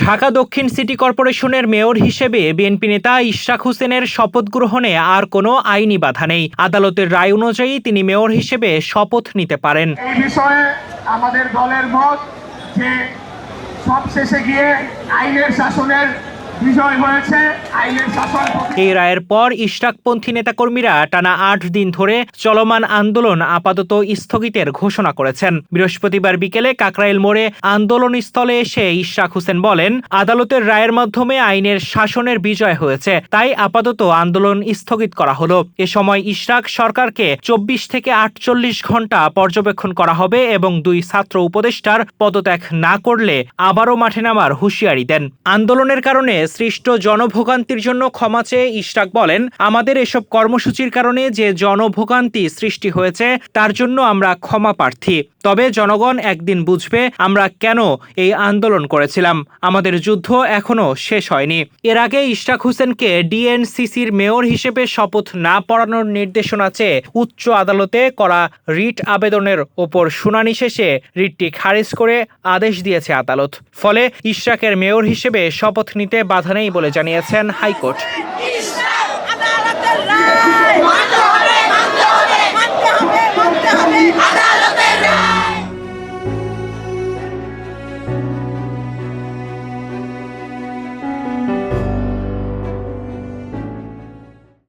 ঢাকা দক্ষিণ সিটি কর্পোরেশনের মেয়র হিসেবে বিএনপি নেতা ইশরাক হোসেনের শপথ গ্রহণে আর কোনো আইনি বাধা নেই। আদালতের রায় অনুযায়ী তিনি মেয়র হিসেবে শপথ নিতে পারেন। এই বিষয়ে আমাদের দলের মত যে সবশেষে গিয়ে আইনের শাসনের এই রায়ের পর ইশরাকপন্থী নেতাকর্মীরা টানা আট দিন ধরে চলমান আন্দোলন আপাতত স্থগিতের ঘোষণা করেছেন। বৃহস্পতিবার বিকেলে কাকরাইল মোড়ে আন্দোলন স্থলে এসে ইশরাক হোসেন বলেন, আদালতের রায়ের মাধ্যমে আইনের শাসনের বিজয় হয়েছে, তাই আপাতত আন্দোলন স্থগিত করা হলো। এ সময় ইশরাক সরকারকে চব্বিশ থেকে আটচল্লিশ ঘণ্টা পর্যবেক্ষণ করা হবে এবং দুই ছাত্র উপদেষ্টার পদত্যাগ না করলে আবারও মাঠে নামার হুঁশিয়ারি দেন। আন্দোলনের কারণে সৃষ্ট জনভোগান্তির জন্য ক্ষমা চেয়ে ইশরাক বলেন, আমাদের এসব কর্মসূচির কারণে যে জনভোগান্তি সৃষ্টি হয়েছে, তার জন্য আমরা ক্ষমা প্রার্থী। তবে জনগণ একদিন বুঝবে আমরা কেন এই আন্দোলন করেছিলাম। আমাদের যুদ্ধ এখনও শেষ হয়নি। এর আগে ইশরাক হোসেনকে ডিএনসিসির মেয়র হিসেবে শপথ না পড়ানোর নির্দেশনা চেয়ে উচ্চ আদালতে করা রিট আবেদনের ওপর শুনানি শেষে রিটটি খারিজ করে আদেশ দিয়েছে আদালত। ফলে ইশরাকের মেয়র হিসেবে শপথ নিতে বাধা নেই বলে জানিয়েছেন হাইকোর্ট।